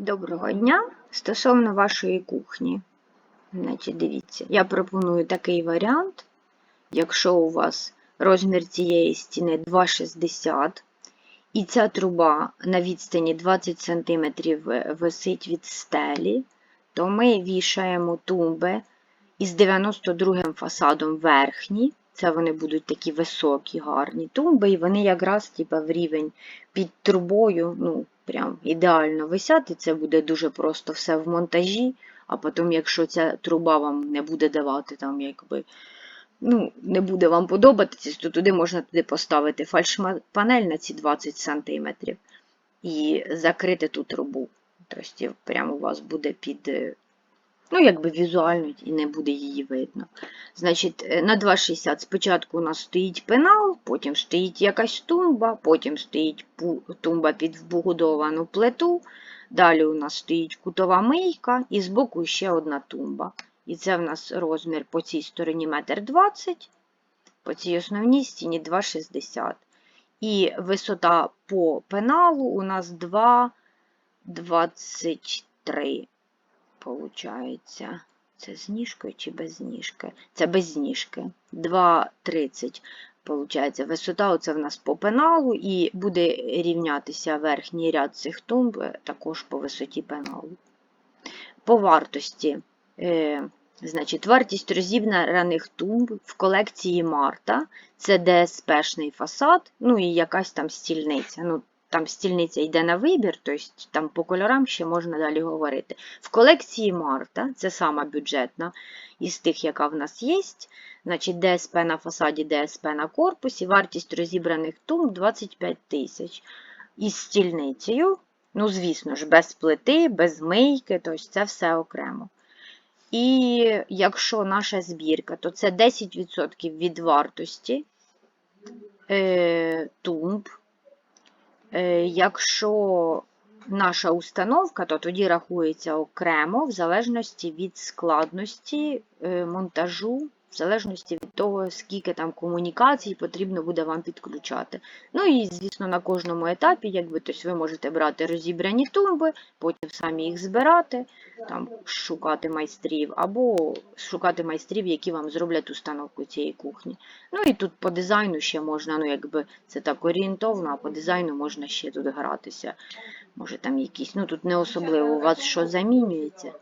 Доброго дня! Стосовно вашої кухні, значить, дивіться, я пропоную такий варіант. Якщо у вас розмір цієї стіни 2,60 і ця труба на відстані 20 см висить від стелі, то ми вішаємо тумби із 92 фасадом верхні. Це вони будуть такі високі, гарні тумби, і вони якраз типу, в рівень під трубою, ну, прям ідеально висяти. це буде дуже просто все в монтажі. А потім, якщо ця труба вам не буде давати, там, якби, ну, не буде вам подобатися, то туди можна туди поставити фальшпанель на ці 20 см і закрити ту трубу. Тобто, прямо у вас буде під. Ну, якби візуально і не буде її видно. Значить, е, на 2,60 спочатку у нас стоїть пенал, потім стоїть якась тумба, потім стоїть тумба під вбудовану плиту. Далі у нас стоїть кутова мийка і збоку ще одна тумба. І це в нас розмір по цій стороні 1,20 м, по цій основній стіні 2,60 І висота по пеналу у нас 2,23 получається. Це з ніжкою чи без ніжки? Це без ніжки. 2,30 получається. Висота оце в нас по пеналу, і буде рівнятися верхній ряд цих тумб е, також по висоті пеналу. По вартості. Е, Значить, вартість розібраних тумб в колекції Марта це ДСПшний фасад, ну і якась там стільниця. Ну, там стільниця йде на вибір, тобто там по кольорам ще можна далі говорити. В колекції Марта, це сама бюджетна із тих, яка в нас є, значить ДСП на фасаді, ДСП на корпусі, вартість розібраних тумб 25 тисяч. Із стільницею, ну, звісно ж, без плити, без мийки, тобто це все окремо. І якщо наша збірка, то це 10% від вартості е, тумб. Е, якщо наша установка, то тоді рахується окремо, в залежності від складності е, монтажу, в залежності від того, скільки там комунікацій потрібно буде вам підключати. Ну і, звісно, на кожному етапі, якби тобто ви можете брати розібрані тумби, потім самі їх збирати, там шукати майстрів, або шукати майстрів, які вам зроблять установку цієї кухні. Ну і тут по дизайну ще можна, ну якби це так орієнтовно, а по дизайну можна ще тут гратися. Може там якісь, ну тут не особливо у вас що замінюється.